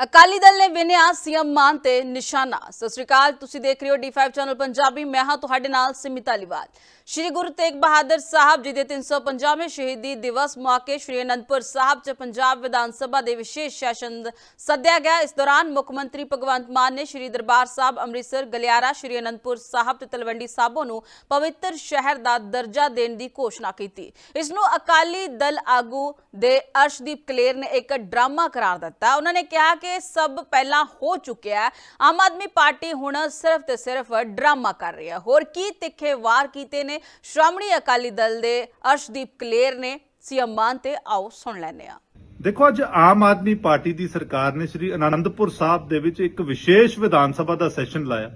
ਅਕਾਲੀ ਦਲ ਨੇ ਵਿਨਿਆ ਸੀਐਮ ਮਾਨ ਤੇ ਨਿਸ਼ਾਨਾ। ਸਤਿ ਸ਼੍ਰੀ ਅਕਾਲ, ਤੁਸੀਂ ਦੇਖ ਰਹੇ ਹੋ ਡੀ5 ਚੈਨਲ ਪੰਜਾਬੀ। ਮੈਂ ਹਾਂ ਤੁਹਾਡੇ ਨਾਲ ਸਿਮਿਤਾ ਲਿਵਾਲ ਸ਼੍ਰੀ ਗੁਰੂ ਤੇਗ ਬਹਾਦਰ ਸਾਹਿਬ ਜੀ ਦੇ 350ਵੇਂ ਸ਼ਹੀਦੀ ਦਿਵਸ ਮੌਕੇ ਸ਼੍ਰੀ ਅਨੰਦਪੁਰ ਸਾਹਿਬ 'ਚ ਪੰਜਾਬ ਵਿਧਾਨ ਸਭਾ ਦੇ ਵਿਸ਼ੇਸ਼ ਸੈਸ਼ਨ ਸੱਦਿਆ ਗਿਆ। ਇਸ ਦੌਰਾਨ ਮੁੱਖ ਮੰਤਰੀ ਭਗਵੰਤ ਮਾਨ ਨੇ ਸ਼੍ਰੀ ਦਰਬਾਰ ਸਾਹਿਬ, ਅੰਮ੍ਰਿਤਸਰ, ਗਲਿਆਰਾ, ਸ਼੍ਰੀ ਅਨੰਦਪੁਰ ਸਾਹਿਬ ਤੇ ਤਲਵੰਡੀ ਸਾਬੋ ਨੂੰ ਪਵਿੱਤਰ ਸ਼ਹਿਰ ਦਾ ਦਰਜਾ ਦੇਣ ਦੀ ਘੋਸ਼ਣਾ ਕੀਤੀ। ਇਸ ਨੂੰ ਅਕਾਲੀ ਦਲ ਆਗੂ ਦੇ ਅਰਸ਼ਦੀਪ ਕਲੇਰ ਨੇ ਇੱਕ ਡਰਾਮਾ ਕਰਾਰ ਦਿੱਤਾ। ਉਹਨਾਂ ਨੇ ਕਿਹਾ ਕਿ ਸਭ ਪਹਿਲਾਂ ਹੋ ਚੁੱਕਿਆ ਹੈ। ਆਮ ਆਦਮੀ ਪਾਰਟੀ ਹੁਣ ਸਿਰਫ ਤੇ ਸਿਰਫ ਡਰਾਮਾ ਕਰ ਰਹੀ ਹੈ। ਹੋਰ ਕੀ ਤਿੱਖੇ ਵਾਰ ਕੀਤੇ ਨੇ? ਸ਼੍ਰੋਮਣੀ ਅਕਾਲੀ ਦਲ ਦੇ ਅਰਸ਼ਦੀਪ ਕਲੇਰ ਨੇ। ਸੀਐਮ ਮਾਨ ਤੇ ਆਓ ਸੁਣ ਲੈਂਦੇ ਹਾਂ। ਦੇਖੋ, ਅੱਜ ਆਮ ਆਦਮੀ ਪਾਰਟੀ ਦੀ ਸਰਕਾਰ ਨੇ ਸ੍ਰੀ ਅਨੰਦਪੁਰ ਸਾਹਿਬ ਦੇ ਵਿੱਚ ਇੱਕ ਵਿਸ਼ੇਸ਼ ਵਿਧਾਨ ਸਭਾ ਦਾ ਸੈਸ਼ਨ ਲਾਇਆ।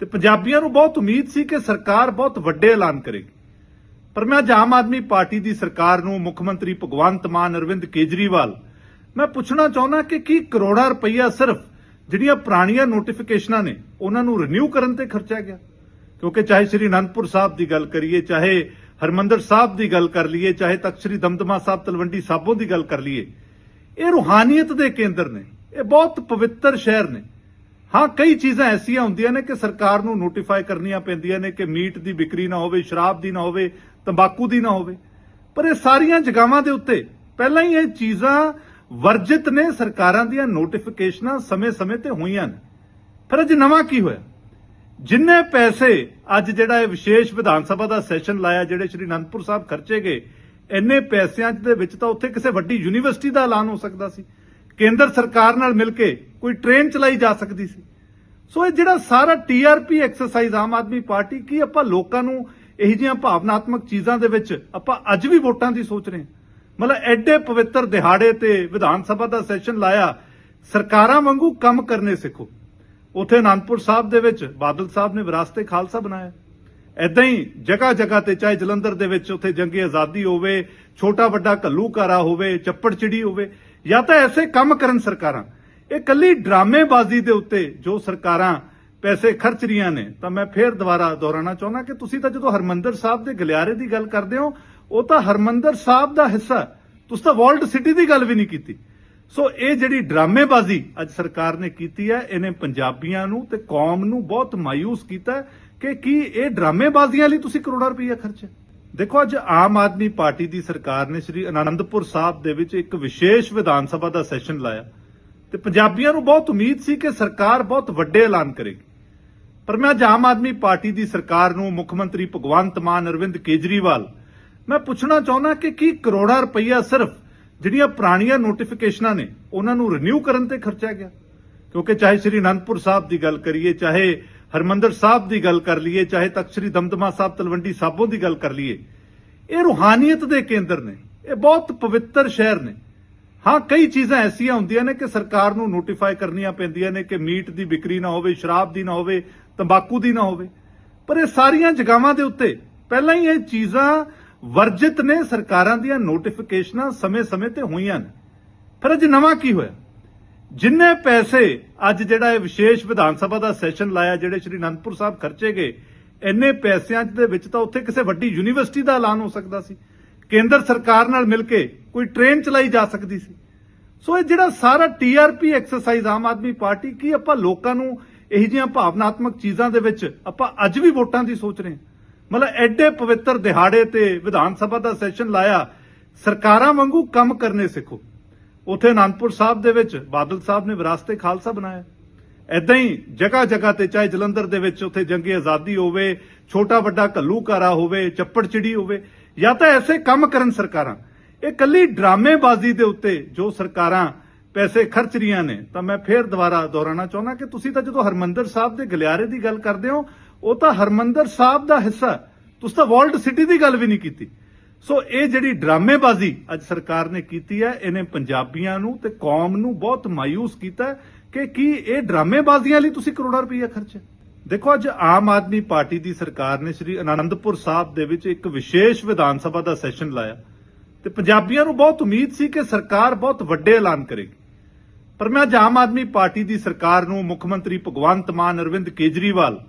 ਤੇ ਪੰਜਾਬੀਆਂ ਨੂੰ ਬਹੁਤ ਉਮੀਦ ਸੀ ਕਿ ਸਰਕਾਰ ਬਹੁਤ ਵੱਡੇ ਐਲਾਨ ਕਰੇਗੀ। ਪਰ ਮੈਂ ਅੱਜ ਆਮ ਆਦਮੀ ਪਾਰਟੀ ਦੀ ਸਰਕਾਰ ਨੂੰ ਮੁੱਖ ਮੰਤਰੀ ਭਗਵੰਤ ਮਾਨ, ਅਰਵਿੰਦ ਕੇਜਰੀਵਾਲ ਮੈਂ ਪੁੱਛਣਾ ਚਾਹੁੰਦਾ ਕਿ ਕੀ ਕਰੋੜਾਂ ਰੁਪਈਆ ਸਿਰਫ ਜਿਹੜੀਆਂ ਪੁਰਾਣੀਆਂ ਨੋਟੀਫਿਕੇਸ਼ਨਾਂ ਨੇ, ਉਹਨਾਂ ਨੂੰ ਰਿਨਿਊ ਕਰਨ ਤੇ ਖਰਚਿਆ ਗਿਆ? ਕਿਉਂਕਿ ਚਾਹੇ ਸ੍ਰੀ ਅਨੰਦਪੁਰ ਸਾਹਿਬ ਦੀ ਗੱਲ ਕਰੀਏ, ਚਾਹੇ ਹਰਮੰਦਰ ਸਾਹਿਬ ਦੀ ਗੱਲ ਕਰ ਲਈਏ, ਚਾਹੇ ਤਖਤ ਸ੍ਰੀ ਦਮਦਮਾ ਸਾਹਿਬ, ਤਲਵੰਡੀ ਸਾਬੋ ਦੀ ਗੱਲ ਕਰ ਲਈਏ, ਇਹ ਰੂਹਾਨੀਅਤ ਦੇ ਕੇਂਦਰ ਨੇ, ਇਹ ਬਹੁਤ ਪਵਿੱਤਰ ਸ਼ਹਿਰ ਨੇ। ਹਾਂ, ਕਈ ਚੀਜ਼ਾਂ ਐਸੀਆਂ ਹੁੰਦੀਆਂ ਨੇ ਕਿ ਸਰਕਾਰ ਨੂੰ ਨੋਟੀਫਾਈ ਕਰਨੀਆਂ ਪੈਂਦੀਆਂ ਨੇ ਕਿ ਮੀਟ ਦੀ ਵਿਕਰੀ ਨਾ ਹੋਵੇ, ਸ਼ਰਾਬ ਦੀ ਨਾ ਹੋਵੇ, ਤੰਬਾਕੂ ਦੀ ਨਾ ਹੋਵੇ। ਪਰ ਇਹ ਸਾਰੀਆਂ ਜਗਾਵਾਂ ਦੇ ਉੱਤੇ ਪਹਿਲਾਂ ਹੀ ਇਹ ਚੀਜ਼ਾਂ ਵਰਜਿਤ ਨੇ ਸਰਕਾਰਾਂ ਦੀਆਂ ਨੋਟੀਫਿਕੇਸ਼ਨਾਂ ਸਮੇਂ-ਸਮੇਂ ਤੇ ਹੋਈਆਂ ਨੇ। ਫਿਰ ਅੱਜ ਨਵਾਂ ਕੀ ਹੋਇਆ? ਜਿੰਨੇ ਪੈਸੇ ਅੱਜ ਜਿਹੜਾ ਇਹ ਵਿਸ਼ੇਸ਼ ਵਿਧਾਨ ਸਭਾ ਦਾ ਸੈਸ਼ਨ ਲਾਇਆ, ਜਿਹੜੇ ਸ਼੍ਰੀ ਅਨੰਦਪੁਰ ਸਾਹਿਬ ਖਰਚੇ ਗਏ, ਇੰਨੇ ਪੈਸਿਆਂ ਦੇ ਵਿੱਚ ਤਾਂ ਉੱਥੇ ਕਿਸੇ ਵੱਡੀ ਯੂਨੀਵਰਸਿਟੀ ਦਾ ਐਲਾਨ ਹੋ ਸਕਦਾ ਸੀ। ਕੇਂਦਰ ਸਰਕਾਰ ਨਾਲ ਮਿਲ ਕੇ ਕੋਈ ਟ੍ਰੇਨ ਚਲਾਈ ਜਾ ਸਕਦੀ ਸੀ। ਸੋ ਇਹ ਜਿਹੜਾ ਸਾਰਾ TRP exercise Aam Aadmi party, ਕੀ ਆਪਾਂ ਲੋਕਾਂ ਨੂੰ ਇਹੋ ਜਿਹੀਆਂ ਭਾਵਨਾਤਮਕ ਚੀਜ਼ਾਂ ਦੇ ਵਿੱਚ ਆਪਾਂ ਅੱਜ ਵੀ ਵੋਟਾਂ ਦੀ ਸੋਚ ਰਹੇ ਹਾਂ? ਮਤਲਬ ਐਡੇ ਪਵਿੱਤਰ ਦਿਹਾੜੇ ਤੇ ਵਿਧਾਨ ਸਭਾ ਦਾ ਸੈਸ਼ਨ ਲਾਇਆ, ਸਰਕਾਰਾਂ ਵਾਂਗੂ ਕੰਮ ਕਰਨੇ ਸਿੱਖੋ। ਉਥੇ ਅਨੰਦਪੁਰ ਸਾਹਿਬ ਦੇ ਵਿੱਚ ਬਾਦਲ ਸਾਹਿਬ ਨੇ ਵਿਰਾਸਤੇ ਖਾਲਸਾ ਬਣਾਇਆ। ਐਦਾਂ ਹੀ ਜਗ੍ਹਾ ਜਗ੍ਹਾ ਤੇ ਚਾਹੇ ਜਲੰਧਰ ਦੇ ਵਿੱਚ ਉਥੇ ਜੰਗੀ ਆਜ਼ਾਦੀ ਹੋਵੇ, ਛੋਟਾ ਵੱਡਾ ਘੱਲੂਕਾਰਾ ਹੋਵੇ ਚੱਪੜ ਚਿੜੀ ਹੋਵੇ, ਜਾਂ ਤਾਂ ਐਸੇ ਕੰਮ ਕਰਨ ਸਰਕਾਰਾਂ। ਇਹ ਕੱਲੀ ਡਰਾਮੇਬਾਜ਼ੀ ਦੇ ਉੱਤੇ ਜੋ ਸਰਕਾਰਾਂ ਪੈਸੇ ਖਰਚ ਰਹੀਆਂ ਨੇ, ਤਾਂ ਮੈਂ ਫੇਰ ਦੁਬਾਰਾ ਦੁਹਰਾਉਣਾ ਚਾਹੁੰਦਾ ਕਿ ਤੁਸੀਂ ਤਾਂ ਜਦੋਂ ਹਰਮੰਦਰ ਸਾਹਿਬ ਦੇ ਗਲਿਆਰੇ ਦੀ ਗੱਲ ਕਰਦੇ ਹੋ, ਉਹ ਤਾਂ ਹਰਮੰਦਰ ਸਾਹਿਬ ਦਾ ਹਿੱਸਾ ਤੁਸੀਂ ਤਾਂ ਵਰਲਡ ਸਿਟੀ ਦੀ ਗੱਲ ਵੀ ਨਹੀਂ ਕੀਤੀ। ਸੋ ਇਹ ਜਿਹੜੀ ਡਰਾਮੇਬਾਜ਼ੀ ਅੱਜ ਸਰਕਾਰ ਨੇ ਕੀਤੀ ਹੈ, ਇਹਨੇ ਪੰਜਾਬੀਆਂ ਨੂੰ ਤੇ ਕੌਮ ਨੂੰ ਬਹੁਤ ਮਾਇੂਸ ਕੀਤਾ ਕਿ ਕੀ ਇਹ ਡਰਾਮੇਬਾਜ਼ੀਆਂ ਲਈ ਤੁਸੀਂ ਕਰੋੜਾਂ ਰੁਪਈਆ ਖਰਚਿਆ ਦੇਖੋ, ਅੱਜ ਆਮ ਆਦਮੀ ਪਾਰਟੀ ਦੀ ਸਰਕਾਰ ਨੇ ਸ੍ਰੀ ਅਨੰਦਪੁਰ ਸਾਹਿਬ ਦੇ ਵਿੱਚ ਇੱਕ ਵਿਸ਼ੇਸ਼ ਵਿਧਾਨ ਸਭਾ ਦਾ ਸੈਸ਼ਨ ਲਾਇਆ ਤੇ ਪੰਜਾਬੀਆਂ ਨੂੰ ਬਹੁਤ ਉਮੀਦ ਸੀ ਕਿ ਸਰਕਾਰ ਬਹੁਤ ਵੱਡੇ ਐਲਾਨ ਕਰੇਗੀ। ਪਰ ਮੈਂ ਅੱਜ ਆਮ ਆਦਮੀ ਪਾਰਟੀ ਦੀ ਸਰਕਾਰ ਨੂੰ ਮੁੱਖ ਮੰਤਰੀ ਭਗਵੰਤ ਮਾਨ, ਅਰਵਿੰਦ ਕੇਜਰੀਵਾਲ ਮੈਂ ਪੁੱਛਣਾ ਚਾਹੁੰਦਾ ਕਿ ਕੀ ਕਰੋੜਾਂ ਰੁਪਈਆ ਸਿਰਫ ਜਿਹੜੀਆਂ ਪੁਰਾਣੀਆਂ ਨੋਟੀਫਿਕੇਸ਼ਨਾਂ ਨੇ, ਉਹਨਾਂ ਨੂੰ ਰਿਨਿਊ ਕਰਨ ਤੇ ਖਰਚਿਆ ਗਿਆ? ਕਿਉਂਕਿ ਚਾਹੇ ਸ੍ਰੀ ਅਨੰਦਪੁਰ ਸਾਹਿਬ ਦੀ ਗੱਲ ਕਰੀਏ, ਚਾਹੇ ਹਰਮੰਦਰ ਸਾਹਿਬ ਦੀ ਗੱਲ ਕਰ ਲਈਏ, ਚਾਹੇ ਤਖਤ ਸ੍ਰੀ ਦਮਦਮਾ ਸਾਹਿਬ, ਤਲਵੰਡੀ ਸਾਬੋ ਦੀ ਗੱਲ ਕਰ ਲਈਏ, ਇਹ ਰੂਹਾਨੀਅਤ ਦੇ ਕੇਂਦਰ ਨੇ, ਇਹ ਬਹੁਤ ਪਵਿੱਤਰ ਸ਼ਹਿਰ ਨੇ। ਹਾਂ, ਕਈ ਚੀਜ਼ਾਂ ਐਸੀਆਂ ਹੁੰਦੀਆਂ ਨੇ ਕਿ ਸਰਕਾਰ ਨੂੰ ਨੋਟੀਫਾਈ ਕਰਨੀਆਂ ਪੈਂਦੀਆਂ ਨੇ ਕਿ ਮੀਟ ਦੀ ਵਿਕਰੀ ਨਾ ਹੋਵੇ, ਸ਼ਰਾਬ ਦੀ ਨਾ ਹੋਵੇ, ਤੰਬਾਕੂ ਦੀ ਨਾ ਹੋਵੇ। ਪਰ ਇਹ ਸਾਰੀਆਂ ਜਗਾਵਾਂ ਦੇ ਉੱਤੇ ਪਹਿਲਾਂ ਹੀ ਇਹ ਚੀਜ਼ਾਂ ਵਰਜਿਤ ਨੇ ਸਰਕਾਰਾਂ ਦੀਆਂ ਨੋਟੀਫਿਕੇਸ਼ਨਾਂ ਸਮੇਂ-ਸਮੇਂ ਤੇ ਹੋਈਆਂ ਨੇ। ਫਿਰ ਅੱਜ ਨਵਾਂ ਕੀ ਹੋਇਆ? ਜਿੰਨੇ ਪੈਸੇ ਅੱਜ ਜਿਹੜਾ ਇਹ ਵਿਸ਼ੇਸ਼ ਵਿਧਾਨ ਸਭਾ ਦਾ ਸੈਸ਼ਨ ਲਾਇਆ, ਜਿਹੜੇ ਸ਼੍ਰੀ ਅਨੰਦਪੁਰ ਸਾਹਿਬ ਖਰਚੇ ਗਏ, ਇੰਨੇ ਪੈਸਿਆਂ ਦੇ ਵਿੱਚ ਤਾਂ ਉੱਥੇ ਕਿਸੇ ਵੱਡੀ ਯੂਨੀਵਰਸਿਟੀ ਦਾ ਐਲਾਨ ਹੋ ਸਕਦਾ ਸੀ। ਕੇਂਦਰ ਸਰਕਾਰ ਨਾਲ ਮਿਲ ਕੇ ਕੋਈ ਟ੍ਰੇਨ ਚਲਾਈ ਜਾ ਸਕਦੀ ਸੀ। ਸੋ ਇਹ ਜਿਹੜਾ ਸਾਰਾ TRP exercise Aam Aadmi party, ਕੀ ਆਪਾਂ ਲੋਕਾਂ ਨੂੰ ਇਹੋ ਜਿਹੀਆਂ ਭਾਵਨਾਤਮਕ ਚੀਜ਼ਾਂ ਦੇ ਵਿੱਚ ਆਪਾਂ ਅੱਜ ਵੀ ਵੋਟਾਂ ਦੀ ਸੋਚ ਰਹੇ ਹਾਂ? ਮਤਲਬ ਐਡੇ ਪਵਿੱਤਰ ਦਿਹਾੜੇ ਤੇ ਵਿਧਾਨ ਸਭਾ ਦਾ ਸੈਸ਼ਨ ਲਾਇਆ, ਸਰਕਾਰਾਂ ਵਾਂਗੂ ਕੰਮ ਕਰਨੇ ਸਿੱਖੋ। ਉਥੇ ਅਨੰਦਪੁਰ ਸਾਹਿਬ ਦੇ ਵਿੱਚ ਬਾਦਲ ਸਾਹਿਬ ਨੇ ਵਿਰਾਸਤੇ ਖਾਲਸਾ ਬਣਾਇਆ। ਐਦਾਂ ਹੀ ਜਗ੍ਹਾ ਜਗ੍ਹਾ ਤੇ ਚਾਹੇ ਜਲੰਧਰ ਦੇ ਵਿੱਚ ਉਥੇ ਜੰਗੀ ਆਜ਼ਾਦੀ ਹੋਵੇ, ਛੋਟਾ ਵੱਡਾ ਘੱਲੂਕਾਰਾ ਹੋਵੇ ਚੱਪੜ ਚਿੜੀ ਹੋਵੇ, ਜਾਂ ਤਾਂ ਐਸੇ ਕੰਮ ਕਰਨ ਸਰਕਾਰਾਂ। ਇਹ ਕੱਲੀ ਡਰਾਮੇਬਾਜ਼ੀ ਦੇ ਉੱਤੇ ਜੋ ਸਰਕਾਰਾਂ ਪੈਸੇ ਖਰਚ ਰਹੀਆਂ ਨੇ, ਤਾਂ ਮੈਂ ਫੇਰ ਦੁਬਾਰਾ ਦੁਹਰਾਉਣਾ ਚਾਹੁੰਦਾ ਕਿ ਤੁਸੀਂ ਤਾਂ ਜਦੋਂ ਹਰਮੰਦਰ ਸਾਹਿਬ ਦੇ ਗਲਿਆਰੇ ਦੀ ਗੱਲ ਕਰਦੇ ਹੋ ਉਹ ਤਾਂ ਹਰਮੰਦਰ ਸਾਹਿਬ ਦਾ ਹਿੱਸਾ ਤੁਸੀਂ ਤਾਂ ਵਰਲਡ ਸਿਟੀ ਦੀ ਗੱਲ ਵੀ ਨਹੀਂ ਕੀਤੀ। ਸੋ ਇਹ ਜਿਹੜੀ ਡਰਾਮੇਬਾਜ਼ੀ ਅੱਜ ਸਰਕਾਰ ਨੇ ਕੀਤੀ ਹੈ, ਇਹਨੇ ਪੰਜਾਬੀਆਂ ਨੂੰ ਤੇ ਕੌਮ ਨੂੰ ਬਹੁਤ ਮਾਇੂਸ ਕੀਤਾ ਕਿ ਕੀ ਇਹ ਡਰਾਮੇਬਾਜ਼ੀਆਂ ਲਈ ਤੁਸੀਂ ਕਰੋੜਾਂ ਰੁਪਈਆ ਖਰਚਿਆ ਦੇਖੋ, ਅੱਜ ਆਮ ਆਦਮੀ ਪਾਰਟੀ ਦੀ ਸਰਕਾਰ ਨੇ ਸ੍ਰੀ ਅਨੰਦਪੁਰ ਸਾਹਿਬ ਦੇ ਵਿੱਚ ਇੱਕ ਵਿਸ਼ੇਸ਼ ਵਿਧਾਨ ਸਭਾ ਦਾ ਸੈਸ਼ਨ ਲਾਇਆ। ਤੇ ਪੰਜਾਬੀਆਂ ਨੂੰ ਬਹੁਤ ਉਮੀਦ ਸੀ ਕਿ ਸਰਕਾਰ ਬਹੁਤ ਵੱਡੇ ਐਲਾਨ ਕਰੇਗੀ। ਪਰ ਮੈਂ ਅੱਜ ਆਮ ਆਦਮੀ ਪਾਰਟੀ ਦੀ ਸਰਕਾਰ ਨੂੰ ਮੁੱਖ ਮੰਤਰੀ ਭਗਵੰਤ ਮਾਨ, ਅਰਵਿੰਦ ਕੇਜਰੀਵਾਲ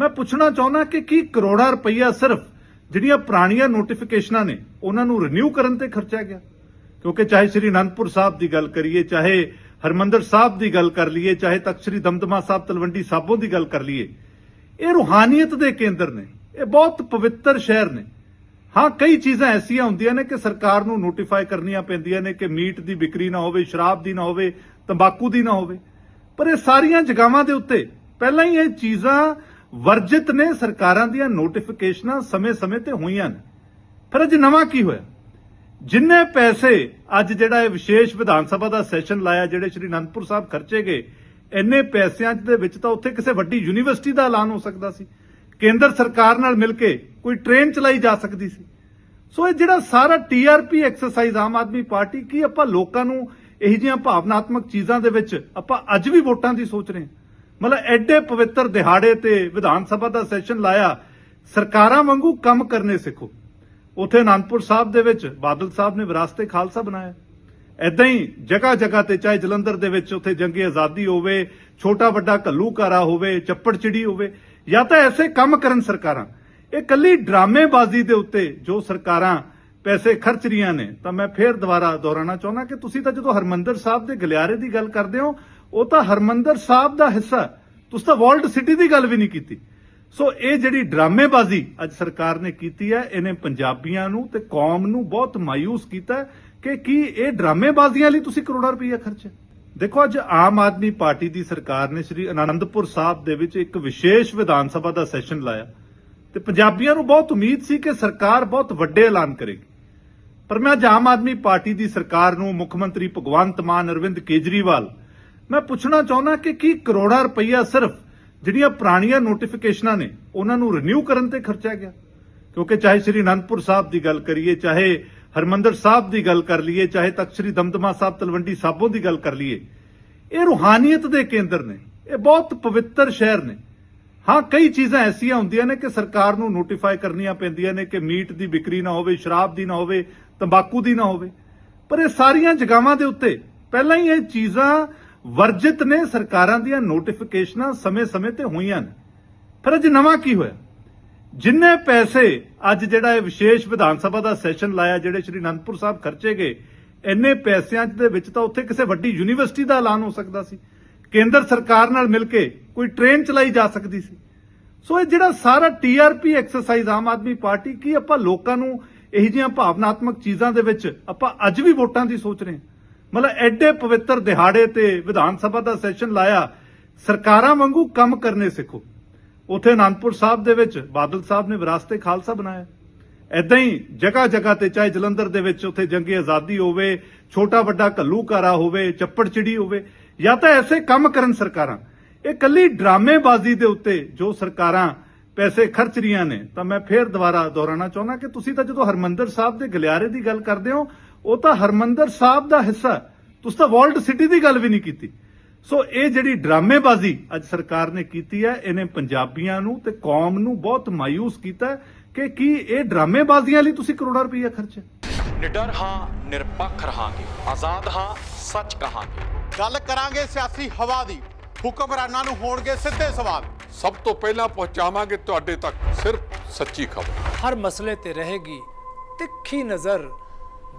ਮੈਂ ਪੁੱਛਣਾ ਚਾਹੁੰਦਾ ਕਿ ਕੀ ਕਰੋੜਾਂ ਰੁਪਈਆ ਸਿਰਫ ਜਿਹੜੀਆਂ ਪੁਰਾਣੀਆਂ ਨੋਟੀਫਿਕੇਸ਼ਨਾਂ ਨੇ, ਉਹਨਾਂ ਨੂੰ ਰਿਨਿਊ ਕਰਨ ਤੇ ਖਰਚਿਆ ਗਿਆ? ਕਿਉਂਕਿ ਚਾਹੇ ਸ੍ਰੀ ਅਨੰਦਪੁਰ ਸਾਹਿਬ ਦੀ ਗੱਲ ਕਰੀਏ, ਚਾਹੇ ਹਰਮੰਦਰ ਸਾਹਿਬ ਦੀ ਗੱਲ ਕਰ ਲਈਏ, ਚਾਹੇ ਤਖਤ ਸ੍ਰੀ ਦਮਦਮਾ ਸਾਹਿਬ, ਤਲਵੰਡੀ ਸਾਬੋ ਦੀ ਗੱਲ ਕਰ ਲਈਏ, ਇਹ ਰੂਹਾਨੀਅਤ ਦੇ ਕੇਂਦਰ ਨੇ, ਇਹ ਬਹੁਤ ਪਵਿੱਤਰ ਸ਼ਹਿਰ ਨੇ। ਹਾਂ, ਕਈ ਚੀਜ਼ਾਂ ਐਸੀਆਂ ਹੁੰਦੀਆਂ ਨੇ ਕਿ ਸਰਕਾਰ ਨੂੰ ਨੋਟੀਫਾਈ ਕਰਨੀਆਂ ਪੈਂਦੀਆਂ ਨੇ ਕਿ ਮੀਟ ਦੀ ਵਿਕਰੀ ਨਾ ਹੋਵੇ, ਸ਼ਰਾਬ ਦੀ ਨਾ ਹੋਵੇ, ਤੰਬਾਕੂ ਦੀ ਨਾ ਹੋਵੇ। ਪਰ ਇਹ ਸਾਰੀਆਂ ਜਗ੍ਹਾਵਾਂ ਦੇ ਉੱਤੇ ਪਹਿਲਾਂ ਹੀ ਇਹ ਚੀਜ਼ਾਂ ਵਰਜਿਤ ਨੇ ਸਰਕਾਰਾਂ ਦੀਆਂ ਨੋਟੀਫਿਕੇਸ਼ਨਾਂ ਸਮੇਂ-ਸਮੇਂ ਤੇ ਹੋਈਆਂ ਨੇ। ਫਿਰ ਅੱਜ ਨਵਾਂ ਕੀ ਹੋਇਆ? ਜਿੰਨੇ ਪੈਸੇ ਅੱਜ ਜਿਹੜਾ ਇਹ ਵਿਸ਼ੇਸ਼ ਵਿਧਾਨ ਸਭਾ ਦਾ ਸੈਸ਼ਨ ਲਾਇਆ, ਜਿਹੜੇ ਸ਼੍ਰੀ ਅਨੰਦਪੁਰ ਸਾਹਿਬ ਖਰਚੇ ਗਏ, ਇੰਨੇ ਪੈਸਿਆਂ ਦੇ ਵਿੱਚ ਤਾਂ ਉੱਥੇ ਕਿਸੇ ਵੱਡੀ ਯੂਨੀਵਰਸਿਟੀ ਦਾ ਐਲਾਨ ਹੋ ਸਕਦਾ ਸੀ। ਕੇਂਦਰ ਸਰਕਾਰ ਨਾਲ ਮਿਲ ਕੇ ਕੋਈ ਟ੍ਰੇਨ ਚਲਾਈ ਜਾ ਸਕਦੀ ਸੀ। ਸੋ ਇਹ ਜਿਹੜਾ ਸਾਰਾ TRP exercise Aam Aadmi party, ਕੀ ਆਪਾਂ ਲੋਕਾਂ ਨੂੰ ਇਹੋ ਜਿਹੀਆਂ ਭਾਵਨਾਤਮਕ ਚੀਜ਼ਾਂ ਦੇ ਵਿੱਚ ਆਪਾਂ ਅੱਜ ਵੀ ਵੋਟਾਂ ਦੀ ਸੋਚ ਰਹੇ ਹਾਂ? ਮਤਲਬ ਐਡੇ ਪਵਿੱਤਰ ਦਿਹਾੜੇ ਤੇ ਵਿਧਾਨ ਸਭਾ ਦਾ ਸੈਸ਼ਨ ਲਾਇਆ, ਸਰਕਾਰਾਂ ਵਾਂਗੂ ਕੰਮ ਕਰਨੇ ਸਿੱਖੋ। ਉਥੇ ਅਨੰਦਪੁਰ ਸਾਹਿਬ ਦੇ ਵਿੱਚ ਬਾਦਲ ਸਾਹਿਬ ਨੇ ਵਿਰਾਸਤੇ ਖਾਲਸਾ ਬਣਾਇਆ। ਐਦਾਂ ਹੀ ਜਗ੍ਹਾ ਜਗ੍ਹਾ ਤੇ ਚਾਹੇ ਜਲੰਧਰ ਦੇ ਵਿੱਚ ਉਥੇ ਜੰਗੀ ਆਜ਼ਾਦੀ ਹੋਵੇ, ਛੋਟਾ ਵੱਡਾ ਘੱਲੂਕਾਰਾ ਹੋਵੇ, ਚੱਪੜ ਚਿੜੀ ਹੋਵੇ, ਜਾਂ ਤਾਂ ਐਸੇ ਕੰਮ ਕਰਨ ਸਰਕਾਰਾਂ। ਇਹ ਕੱਲੀ ਡਰਾਮੇਬਾਜ਼ੀ ਦੇ ਉੱਤੇ ਜੋ ਸਰਕਾਰਾਂ ਪੈਸੇ ਖਰਚ ਰਹੀਆਂ ਨੇ, ਤਾਂ ਮੈਂ ਫੇਰ ਦੁਬਾਰਾ ਦੁਹਰਾਉਣਾ ਚਾਹੁੰਦਾ ਕਿ ਤੁਸੀਂ ਤਾਂ ਜਦੋਂ ਹਰਮੰਦਰ ਸਾਹਿਬ ਦੇ ਗਲਿਆਰੇ ਦੀ ਗੱਲ ਕਰਦੇ ਹੋ ਉਹ ਤਾਂ ਹਰਮੰਦਰ ਸਾਹਿਬ ਦਾ ਹਿੱਸਾ ਤੁਸੀਂ ਤਾਂ ਵਰਲਡ ਸਿਟੀ ਦੀ ਗੱਲ ਵੀ ਨਹੀਂ ਕੀਤੀ। ਸੋ ਇਹ ਜਿਹੜੀ ਡਰਾਮੇਬਾਜ਼ੀ ਅੱਜ ਸਰਕਾਰ ਨੇ ਕੀਤੀ ਹੈ, ਇਹਨੇ ਪੰਜਾਬੀਆਂ ਨੂੰ ਤੇ ਕੌਮ ਨੂੰ ਬਹੁਤ ਮਾਇੂਸ ਕੀਤਾ ਕਿ ਕੀ ਇਹ ਡਰਾਮੇਬਾਜ਼ੀਆਂ ਲਈ ਤੁਸੀਂ ਕਰੋੜਾਂ ਰੁਪਈਆ ਖਰਚਿਆ ਦੇਖੋ, ਅੱਜ ਆਮ ਆਦਮੀ ਪਾਰਟੀ ਦੀ ਸਰਕਾਰ ਨੇ ਸ੍ਰੀ ਅਨੰਦਪੁਰ ਸਾਹਿਬ ਦੇ ਵਿੱਚ ਇੱਕ ਵਿਸ਼ੇਸ਼ ਵਿਧਾਨ ਸਭਾ ਦਾ ਸੈਸ਼ਨ ਲਾਇਆ। ਤੇ ਪੰਜਾਬੀਆਂ ਨੂੰ ਬਹੁਤ ਉਮੀਦ ਸੀ ਕਿ ਸਰਕਾਰ ਬਹੁਤ ਵੱਡੇ ਐਲਾਨ ਕਰੇਗੀ। ਪਰ ਮੈਂ ਅੱਜ ਆਮ ਆਦਮੀ ਪਾਰਟੀ ਦੀ ਸਰਕਾਰ ਨੂੰ ਮੁੱਖ ਮੰਤਰੀ ਭਗਵੰਤ ਮਾਨ ਅਰਵਿੰਦ ਕੇਜਰੀਵਾਲ ਮੈਂ ਪੁੱਛਣਾ ਚਾਹੁੰਦਾ ਕਿ ਕੀ ਕਰੋੜਾਂ ਰੁਪਈਆ ਸਿਰਫ ਜਿਹੜੀਆਂ ਪੁਰਾਣੀਆਂ ਨੋਟੀਫਿਕੇਸ਼ਨਾਂ ਨੇ, ਉਹਨਾਂ ਨੂੰ ਰਿਨਿਊ ਕਰਨ ਤੇ ਖਰਚਿਆ ਗਿਆ? ਕਿਉਂਕਿ ਚਾਹੇ ਸ੍ਰੀ ਅਨੰਦਪੁਰ ਸਾਹਿਬ ਦੀ ਗੱਲ ਕਰੀਏ, ਚਾਹੇ ਹਰਮੰਦਰ ਸਾਹਿਬ ਦੀ ਗੱਲ ਕਰ ਲਈਏ, ਚਾਹੇ ਤਖਤ ਸ੍ਰੀ ਦਮਦਮਾ ਸਾਹਿਬ, ਤਲਵੰਡੀ ਸਾਬੋ ਦੀ ਗੱਲ ਕਰ ਲਈਏ, ਇਹ ਰੂਹਾਨੀਅਤ ਦੇ ਕੇਂਦਰ ਨੇ, ਇਹ ਬਹੁਤ ਪਵਿੱਤਰ ਸ਼ਹਿਰ ਨੇ। ਹਾਂ, ਕਈ ਚੀਜ਼ਾਂ ਐਸੀਆਂ ਹੁੰਦੀਆਂ ਨੇ ਕਿ ਸਰਕਾਰ ਨੂੰ ਨੋਟੀਫਾਈ ਕਰਨੀਆਂ ਪੈਂਦੀਆਂ ਨੇ ਕਿ ਮੀਟ ਦੀ ਵਿਕਰੀ ਨਾ ਹੋਵੇ, ਸ਼ਰਾਬ ਦੀ ਨਾ ਹੋਵੇ, ਤੰਬਾਕੂ ਦੀ ਨਾ ਹੋਵੇ। ਪਰ ਇਹ ਸਾਰੀਆਂ ਜਗ੍ਹਾਵਾਂ ਦੇ ਉੱਤੇ ਪਹਿਲਾਂ ਹੀ ਇਹ ਚੀਜ਼ਾਂ ਵਰਜਿਤ ਨੇ ਸਰਕਾਰਾਂ ਦੀਆਂ ਨੋਟੀਫਿਕੇਸ਼ਨਾਂ ਸਮੇਂ-ਸਮੇਂ ਤੇ ਹੋਈਆਂ ਨੇ। ਫਿਰ ਅੱਜ ਨਵਾਂ ਕੀ ਹੋਇਆ? ਜਿੰਨੇ ਪੈਸੇ ਅੱਜ ਜਿਹੜਾ ਇਹ ਵਿਸ਼ੇਸ਼ ਵਿਧਾਨ ਸਭਾ ਦਾ ਸੈਸ਼ਨ ਲਾਇਆ, ਜਿਹੜੇ ਸ਼੍ਰੀ ਅਨੰਦਪੁਰ ਸਾਹਿਬ ਖਰਚੇ ਗਏ, ਇੰਨੇ ਪੈਸਿਆਂ ਦੇ ਵਿੱਚ ਤਾਂ ਉੱਥੇ ਕਿਸੇ ਵੱਡੀ ਯੂਨੀਵਰਸਿਟੀ ਦਾ ਐਲਾਨ ਹੋ ਸਕਦਾ ਸੀ। ਕੇਂਦਰ ਸਰਕਾਰ ਨਾਲ ਮਿਲ ਕੇ ਕੋਈ ਟ੍ਰੇਨ ਚਲਾਈ ਜਾ ਸਕਦੀ ਸੀ। ਸੋ ਇਹ ਜਿਹੜਾ ਸਾਰਾ TRP exercise Aam Aadmi party, ਕੀ ਆਪਾਂ ਲੋਕਾਂ ਨੂੰ ਇਹੋ ਜਿਹੀਆਂ ਭਾਵਨਾਤਮਕ ਚੀਜ਼ਾਂ ਦੇ ਵਿੱਚ ਆਪਾਂ ਅੱਜ ਵੀ ਵੋਟਾਂ ਦੀ ਸੋਚ ਰਹੇ ਹਾਂ? ਮਤਲਬ ਐਡੇ ਪਵਿੱਤਰ ਦਿਹਾੜੇ ਤੇ ਵਿਧਾਨ ਸਭਾ ਦਾ ਸੈਸ਼ਨ ਲਾਇਆ, ਸਰਕਾਰਾਂ ਵਾਂਗੂ ਕੰਮ ਕਰਨੇ ਸਿੱਖੋ। ਉਥੇ ਅਨੰਦਪੁਰ ਸਾਹਿਬ ਦੇ ਵਿੱਚ ਬਾਦਲ ਸਾਹਿਬ ਨੇ ਵਿਰਾਸਤੇ ਖਾਲਸਾ ਬਣਾਇਆ। ਐਦਾਂ ਹੀ ਜਗ੍ਹਾ ਜਗ੍ਹਾ ਤੇ ਚਾਹੇ ਜਲੰਧਰ ਦੇ ਵਿੱਚ ਉਥੇ ਜੰਗੀ ਆਜ਼ਾਦੀ ਹੋਵੇ ਛੋਟਾ ਵੱਡਾ ਘੱਲੂਕਾਰਾ ਹੋਵੇ ਚੱਪੜ ਚਿੜੀ ਹੋਵੇ, ਜਾਂ ਤਾਂ ਐਸੇ ਕੰਮ ਕਰਨ ਸਰਕਾਰਾਂ। ਇਹ ਕੱਲੀ ਡਰਾਮੇਬਾਜ਼ੀ ਦੇ ਉੱਤੇ ਜੋ ਸਰਕਾਰਾਂ ਪੈਸੇ ਖਰਚ ਰਹੀਆਂ ਨੇ, ਤਾਂ ਮੈਂ ਫੇਰ ਦੁਬਾਰਾ ਦੁਹਰਾਉਣਾ ਚਾਹੁੰਦਾ ਕਿ ਤੁਸੀਂ ਤਾਂ ਜਦੋਂ ਹਰਮੰਦਰ ਸਾਹਿਬ ਦੇ ਗਲਿਆਰੇ ਦੀ ਗੱਲ ਕਰਦੇ ਹੋ ਉਹ ਤਾਂ ਹਰਮੰਦਰ ਸਾਹਿਬ ਦਾ ਹਿੱਸਾ। ਤੁਸੀਂ ਤਾਂ ਵਰਲਡ ਸਿਟੀ ਦੀ ਗੱਲ ਵੀ ਨਹੀਂ ਕੀਤੀ। ਸੋ ਇਹ ਜਿਹੜੀ ਡਰਾਮੇਬਾਜ਼ੀ ਅੱਜ ਸਰਕਾਰ ਨੇ ਕੀਤੀ ਹੈ ਇਹਨੇ ਪੰਜਾਬੀਆਂ ਨੂੰ ਤੇ ਕੌਮ ਨੂੰ ਬਹੁਤ ਮਾਇੂਸ ਕੀਤਾ ਕਿ ਕੀ ਇਹ ਡਰਾਮੇਬਾਜ਼ੀਆਂ ਲਈ ਤੁਸੀਂ ਕਰੋੜਾਂ ਰੁਪਈਆ ਖਰਚਿਆ ਨਿਡਰ ਹਾਂ ਨਿਰਪੱਖ ਰਹਾਂਗੇ। ਆਜ਼ਾਦ ਹਾਂ ਸੱਚ ਕਹਾਂਗੇ। ਗੱਲ ਕਰਾਂਗੇ ਸਿਆਸੀ ਹਵਾ ਦੀ। ਹੁਕਮਰਾਨਾਂ ਨੂੰ ਹੋਣਗੇ ਸਿੱਧੇ ਸਵਾਲ। ਸਭ ਤੋਂ ਪਹਿਲਾਂ ਪਹੁੰਚਾਵਾਂਗੇ ਤੁਹਾਡੇ ਤੱਕ ਸਿਰਫ ਸੱਚੀ ਖਬਰ। ਹਰ ਮਸਲੇ ਤੇ ਰਹੇਗੀ ਤਿੱਖੀ ਨਜ਼ਰ।